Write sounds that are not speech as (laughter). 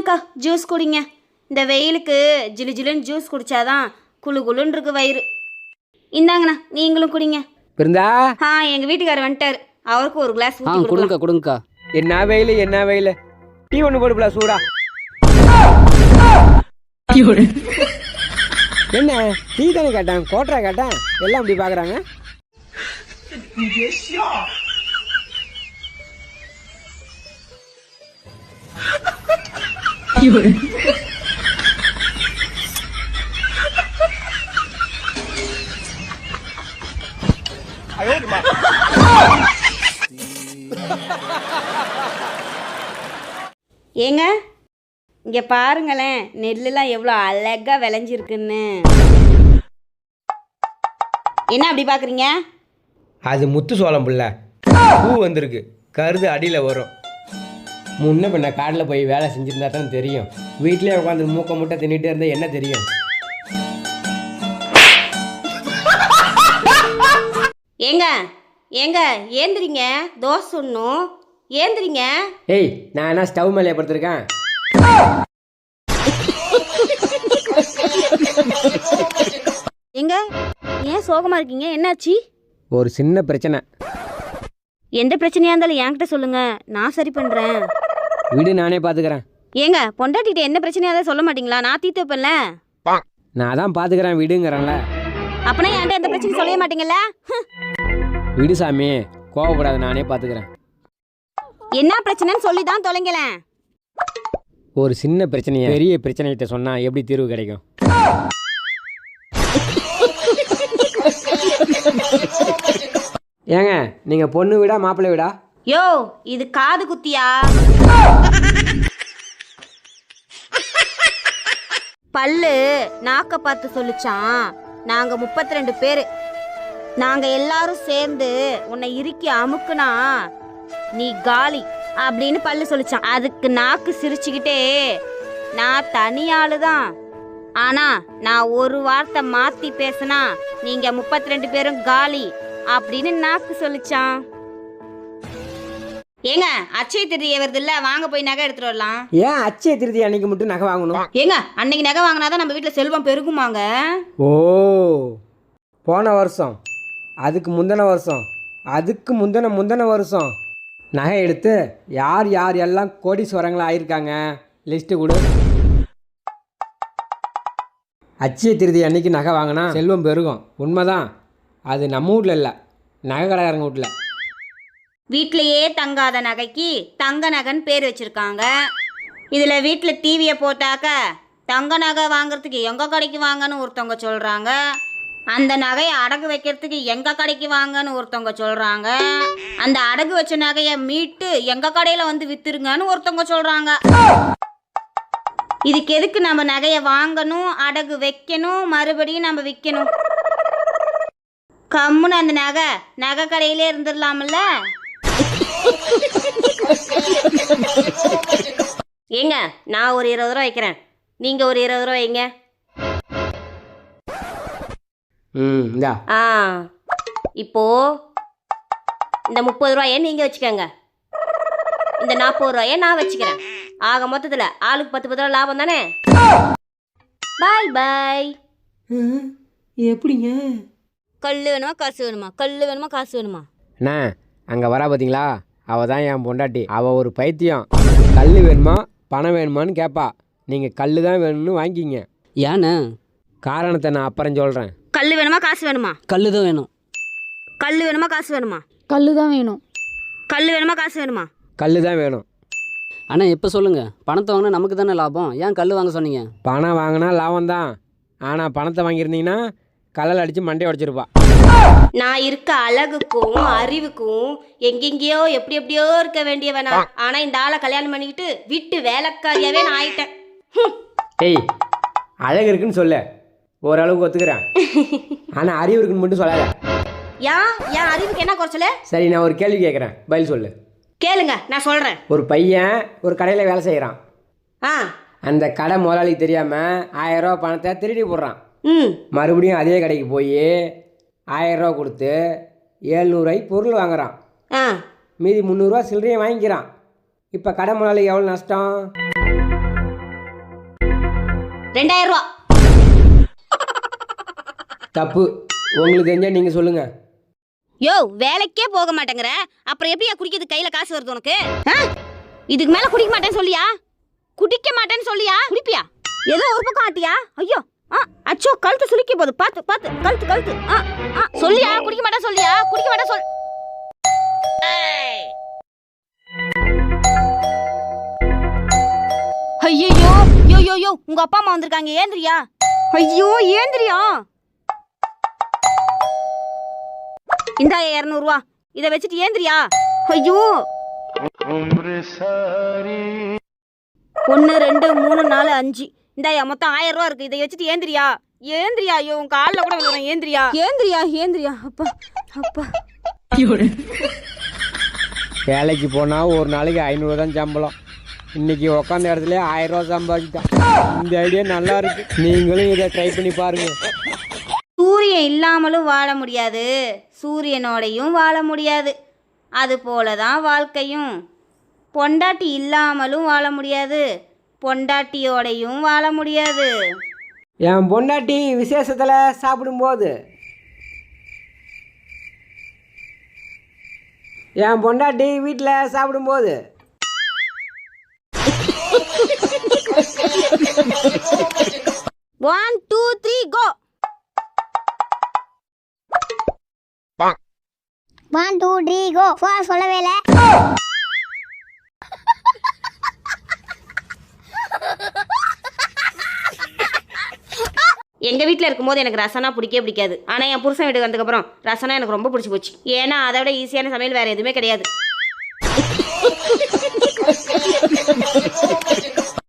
இந்தாங்கக்கா juice குடிங்க. இந்த வெயிலுக்கு ஜிலு ஜிலுன்னு ஜூஸ் குடிச்சாதான் குளு குளுன்னு இருக்கு வயிறு. இந்தாங்கண்ணா நீங்களும் குடிங்க. பிருந்தா? ஆ எங்கள் வீட்டுக்காரர் வந்துட்டார். அவருக்கு ஒரு கிளாஸ் ஆ ஊற்றி கொடுக்கலாம். கொடுங்கக்கா கொடுங்கக்கா. என்ன வெயில் என்ன வெயில்? டீ ஒன்று போடுப்பல சூடா. என்ன? டீ தானே கேட்டேன் கோட்டரா கேட்டேன். எல்லாம் அப்படி பார்க்குறாங்க ஏங்க இங்கே பாருங்களேன் நெல்லுலாம் எவ்வளோ அழகாக விளைஞ்சிருக்குன்னு. என்ன அப்படி பார்க்குறீங்க அது முத்து சோளம் புள்ள. பூ வந்திருக்கு. கருது அடியில் வரும். முன்ன பின்ன காட்டில் போய் வேலை செஞ்சுருந்தா தான் தெரியும். வீட்டிலே உட்காந்து மூக்க முட்டை தின்னுட்டே இருந்தால் என்ன தெரியும்? ஏங்க ஏங்க ஏந்திரிங்க தோசை சுடணும். ஏந்திரிங்க. ஏய் நான் என்ன ஸ்டவ் மேலே படுத்திருக்கேன்? ஏங்க ஏன் சோகமாக இருக்கீங்க? என்னாச்சு? ஒரு சின்ன பிரச்சனை. எந்த பிரச்சனையாக இருந்தாலும் என்கிட்ட சொல்லுங்க. நான் சரி பண்ணுறேன் வீடு நானே பார்த்துக்கிறேன் ஏங்க பொண்டாட்டிகிட்ட என்ன பிரச்சனையாக இருந்தாலும் சொல்ல மாட்டீங்களா? நான் தீர்த்து வைப்பேன்ல. நான் தான் பார்த்துக்கிறேன் வீடுங்கிறேன்ல. அப்பனா என்கிட்ட எந்த பிரச்சனையும் சொல்லவே மாட்டீங்கல்ல? ஹம். விடு சாமி கோவப்படாத நானே பார்த்துக்கிறேன் என்ன பிரச்சனைன்னு சொல்லி தான் தொலைங்களேன். ஒரு சின்ன பிரச்சனையை பெரிய பிரச்சனைகிட்ட சொன்னால் எப்படி தீர்வு கிடைக்கும்? ஏங்க நீங்கள் பொண்ணு வீடா மாப்பிள்ளை வீடா? யோ இது காது குத்தியா? பல்லு நாக்க பார்த்து சொல்லிச்சான் நாங்க முப்பத்தி ரெண்டு பேரு. நாங்க எல்லாரும் சேர்ந்து உன்னை இறுக்கி அமுக்குனா நீ காலி அப்படின்னு பல்லு சொல்லிச்சான் அதுக்கு நாக்கு சிரிச்சுக்கிட்டே நான் தனி ஆளுதான். ஆனா நான் ஒரு வார்த்தை மாத்தி பேசினா நீங்க முப்பத்தி ரெண்டு பேரும் காலி அப்படின்னு நாக்கு சொல்லிச்சான் ஏங்க அச்சய திருதியை வருது இல்ல வாங்க போய் நகை எடுத்துட்டு வரலாம். ஏன் அச்சய திருதி அன்னைக்கு மட்டும் நகை வாங்கணும்? ஏங்க அன்னைக்கு நகை வாங்கினாதான் நம்ம வீட்டுல செல்வம் பெருகுமாங்க. ஓ போன வருஷம் அதுக்கு முந்தின வருஷம் அதுக்கு முந்தின முந்தின வருஷம். நகை எடுத்து யார் யார் எல்லாம் கோடீஸ்வரங்களா ஆயிருக்காங்க? லிஸ்ட்டு கொடு. அச்சய திருதி அன்னைக்கு நகை வாங்கினா செல்வம் பெருகும். உண்மைதான். அது நம்ம வீட்டில் இல்லை நகை கடைக்காரங்க வீட்டில் வீட்டிலையே தங்காத நகைக்கு தங்க நகைன்னு பேர் வச்சுருக்காங்க. இதில் வீட்டில் டிவியை போட்டாக்க தங்க நகை வாங்குறதுக்கு எங்கள் கடைக்கு வாங்கன்னு ஒருத்தவங்க சொல்கிறாங்க அந்த நகையை அடகு வைக்கிறதுக்கு எங்கள் கடைக்கு வாங்கன்னு ஒருத்தவங்க சொல்கிறாங்க அந்த அடகு வச்ச நகையை மீட்டு எங்கள் கடையில் வந்து வித்துருங்கன்னு ஒருத்தவங்க சொல்கிறாங்க இதுக்கு எதுக்கு நம்ம நகையை வாங்கணும் அடகு வைக்கணும் மறுபடியும் நம்ம விற்கணும் கம்முன்னு அந்த நகை நகை கடையிலே இருந்துடலாம்ல? (laughs) ஏங்க நான் ஒரு இருபது ரூபா வைக்கிறேன். நீங்க ஒரு இருபது ரூபா வைங்க. ஆ இப்போ இந்த முப்பது ரூபாயை நீங்க வச்சுக்கோங்க. இந்த நாற்பது ரூபாயை நான் வச்சுக்கிறேன். ஆக மொத்தத்தில் ஆளுக்கு பத்து பத்து ரூபா லாபம் தானே? பாய் பாய். எப்படிங்க? கல் வேணுமா காசு வேணுமா? கல் வேணுமா காசு வேணுமா? அண்ணா அங்கே வரா பார்த்தீங்களா அவள் தான் என் பொண்டாட்டி. அவள் ஒரு பைத்தியம். கல் வேணுமா? பணம் வேணுமான்னு கேட்பா நீங்கள் கல் தான் வேணும்னு வாங்கிக்கிங்க. ஏண்ணே காரணத்தை நான் அப்புறம் சொல்கிறேன் கல் வேணுமா காசு வேணுமா? கல் தான் வேணும். கல் வேணுமா காசு வேணுமா? கல்லு தான் வேணும். கல் வேணுமா காசு வேணுமா? கல் தான் வேணும். அண்ணா இப்போ சொல்லுங்கள் பணத்தை வாங்கினா நமக்கு தானே லாபம். ஏன் கல் வாங்க சொன்னீங்க? பணம் வாங்கினா லாபம் தான். ஆனால் பணத்தை வாங்கியிருந்தீங்கன்னா கல்லில் அடித்து மண்டையை உடச்சிருப்பா. நான் இருக்க அழகுக்கும் அறிவுக்கும் எங்கெங்கேயோ எப்படி எப்படியோ இருக்க வேண்டியவனா. ஆனா இந்த ஆளை கல்யாணம் பண்ணிக்கிட்டு விட்டு வேலைக்காரியாவே நான் ஆயிட்டேன். ஏய் அழகு இருக்குன்னு சொல்லு. ஓரளவுக்கு ஒத்துக்கிறேன். ஆனால் அறிவு இருக்குன்னு மட்டும் சொல்லாத. ஏன் என் அறிவுக்கு என்ன குறைச்சல? சரி நான் ஒரு கேள்வி கேட்குறேன் பதில் சொல்லு. கேளுங்க நான் சொல்றேன். ஒரு பையன் ஒரு கடையில் வேலை செய்கிறான் ஆ. அந்த கடை முதலாளிக்கு தெரியாமல் ஆயிரரூவா பணத்தை திருடி போடுறான். ம். மறுபடியும் அதே கடைக்கு போய் ஆயிரரூவா கொடுத்து ஏழ்நூறுவாய்க்கு பொருள் வாங்குறான். ஆ. மீதி முந்நூறுரூவா சில்லறையும் வாங்கிக்கிறான். இப்போ கடை முதலாளி எவ்வளோ நஷ்டம்? ரெண்டாயிரம் ரூபா. தப்பு. உங்களுக்கு தெரிஞ்சால் நீங்கள் சொல்லுங்கள் யோ வேலைக்கே போக மாட்டேங்கிற. அப்புறம் எப்படியா குடிக்கிறது? கையில காசு வருது உனக்கு? ஆ? இதுக்கு மேல குடிக்க மாட்டேன்னு சொல்லியா? குடிக்க மாட்டேன்னு சொல்லியா? குடிப்பியா? ஏதோ ஒரு பக்கம் ஆட்டியா? ஐயோ ஆ அச்சோ கழுத்து சுளிக்க போகுது. பார்த்து பார்த்து. கழுத்து கழுத்து. ஆ ஆ. சொல்லியா? குடிக்க மாட்டேன் சொல்லியா? குடிக்க மாட்டேன் சொல். ஐயோ யோ யோ யோ உங்க அப்பா அம்மா வந்திருக்காங்க. ஏந்திரியா? ஐயோ ஏந்திரியா? இந்தா இரநூறுவா. இதை வச்சுட்டு ஏந்திரியா? ஐயோ. ஒன்று ரெண்டு மூணு நாலு அஞ்சு. இந்தாயா மொத்தம் ஆயிரம் ரூபா இருக்கு. இதை வச்சுட்டு ஏந்திரியா. ஏந்திரியா ஐயோ உன் காலில் கூட விழுறேன் ஏந்திரியா. ஏந்திரியா ஏந்திரியா. அப்பா அப்பா. வேலைக்கு போனால் ஒரு நாளைக்கு ஐநூறு தான் சம்பளம். இன்னைக்கு உக்காந்த இடத்துல ஆயிரம் ரூபா சம்பாதிச்சிட்டான். இந்த ஐடியா நல்லா இருக்கு. நீங்களும் இதை ட்ரை பண்ணி பாருங்க. சூரியன் இல்லாமலும் வாழ முடியாது. சூரியனோடையும் வாழ முடியாது. அது போல தான் வாழ்க்கையும். பொண்டாட்டி இல்லாமலும் வாழ முடியாது. பொண்டாட்டியோடையும் வாழ முடியாது. என் பொண்டாட்டி விசேஷத்தில் சாப்பிடும்போது என் பொண்டாட்டி வீட்டில் சாப்பிடும்போது one two three go one two three go சொல்லவே இல்லை. எங்கள் வீட்டில் இருக்கும்போது எனக்கு ரசனா பிடிக்கவே பிடிக்காது. ஆனால் என் புருஷன் வீட்டுக்கு வந்ததுக்கப்புறம் ரசனா எனக்கு ரொம்ப பிடிச்சி போச்சு. ஏன்னா அதை விட ஈஸியான சமையல் வேறு எதுவுமே கிடையாது.